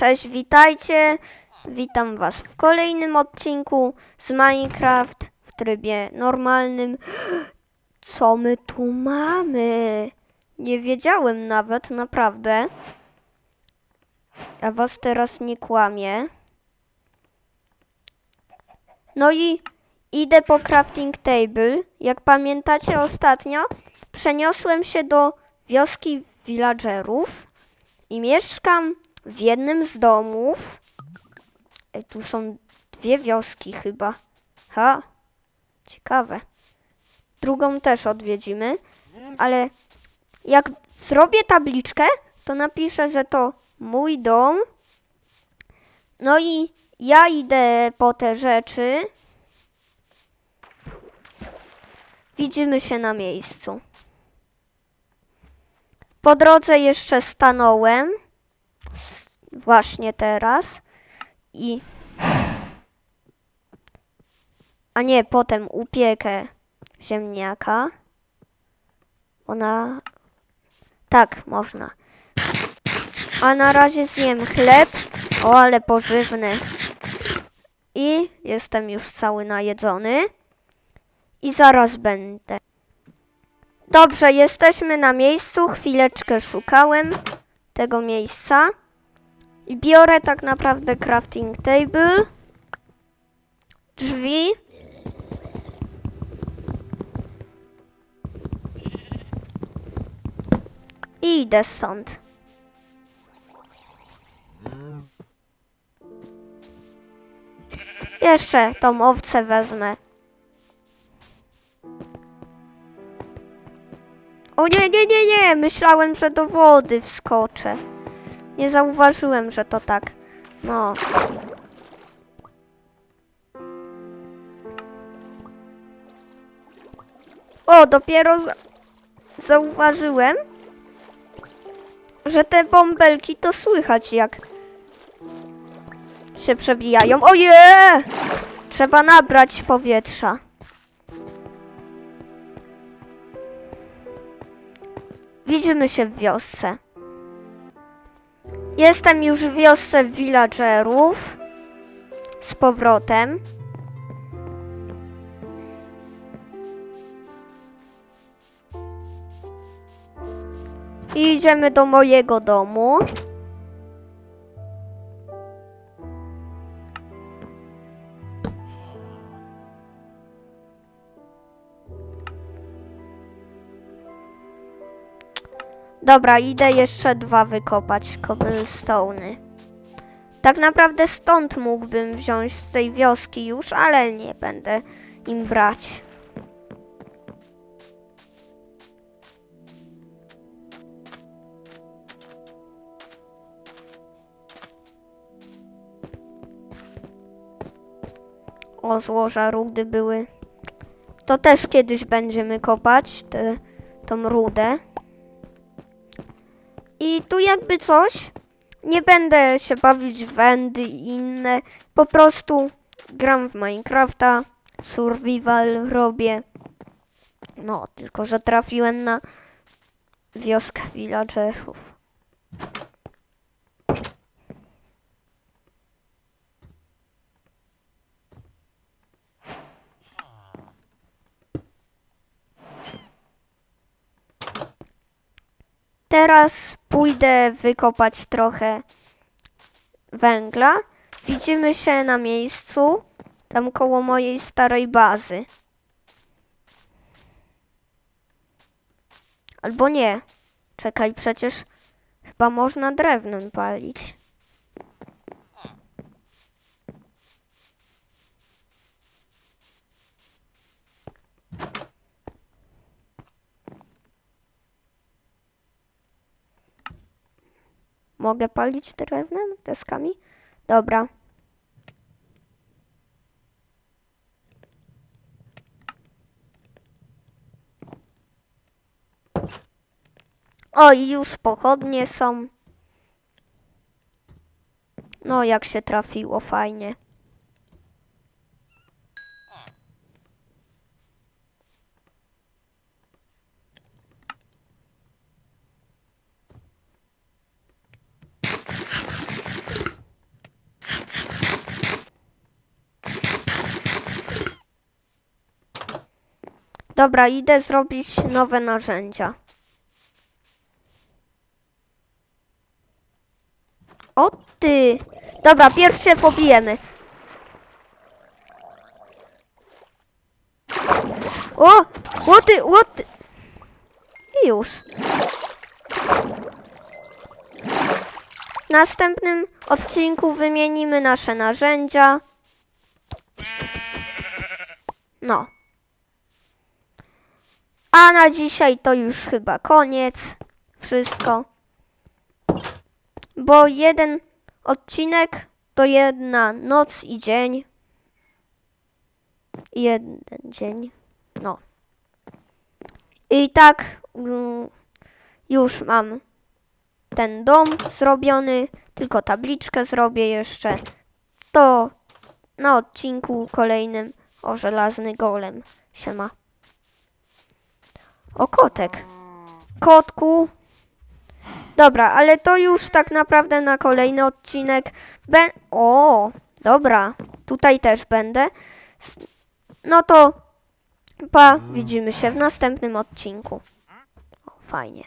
Cześć, witajcie. Witam Was w kolejnym odcinku z Minecraft w trybie normalnym. Co my tu mamy? Nie wiedziałem nawet, naprawdę. Ja Was teraz nie kłamię. No i idę po crafting table. Jak pamiętacie ostatnio, przeniosłem się do wioski villagerów i mieszkam w jednym z domów. Ej, tu są dwie wioski chyba. Ha, ciekawe. Drugą też odwiedzimy, ale jak zrobię tabliczkę, to napiszę, że to mój dom. No i ja idę po te rzeczy. Widzimy się na miejscu. Po drodze jeszcze stanąłem. Właśnie teraz. I. A nie, potem upiekę ziemniaka. Ona. Tak, można. A na razie zjem chleb. O, ale pożywny. I jestem już cały najedzony. I zaraz będę. Dobrze, jesteśmy na miejscu. Chwileczkę szukałem tego miejsca. I biorę tak naprawdę crafting table. Drzwi. I idę stąd. Jeszcze tą owcę wezmę. O nie, nie, nie, nie! Myślałem, że do wody wskoczę. Nie zauważyłem, że to tak. No. O, dopiero za zauważyłem, że te bąbelki to słychać jak się przebijają. Oje! Trzeba nabrać powietrza. Widzimy się w wiosce. Jestem już w wiosce villagerów. Z powrotem. I idziemy do mojego domu. Dobra, idę jeszcze dwa wykopać cobblestone'y. Tak naprawdę stąd mógłbym wziąć z tej wioski już, ale nie będę im brać. O, złoża rudy były. To też kiedyś będziemy kopać, tę tą rudę. I tu jakby coś, nie będę się bawić w wędy i inne. Po prostu gram w Minecrafta, survival robię. No, tylko że trafiłem na wioskę villagerów. Teraz pójdę wykopać trochę węgla. Widzimy się na miejscu, tam koło mojej starej bazy. Albo nie. Czekaj, przecież chyba można drewnem palić. Mogę palić drewnem, deskami? Dobra. O, już pochodnie są. No, jak się trafiło, fajnie. Dobra, idę zrobić nowe narzędzia. O ty! Dobra, pierwsze pobijemy. O! O ty! O ty! I już. W następnym odcinku wymienimy nasze narzędzia. No. A na dzisiaj to już chyba koniec. Wszystko. Bo jeden odcinek to jedna noc i dzień. Jeden dzień. No. I tak mm, już mam ten dom zrobiony, tylko tabliczkę zrobię jeszcze. To na odcinku kolejnym o żelazny golem. Siema. O kotek. Kotku. Dobra, ale to już tak naprawdę na kolejny odcinek. Be o, dobra. Tutaj też będę. No to pa, widzimy się w następnym odcinku. O, fajnie.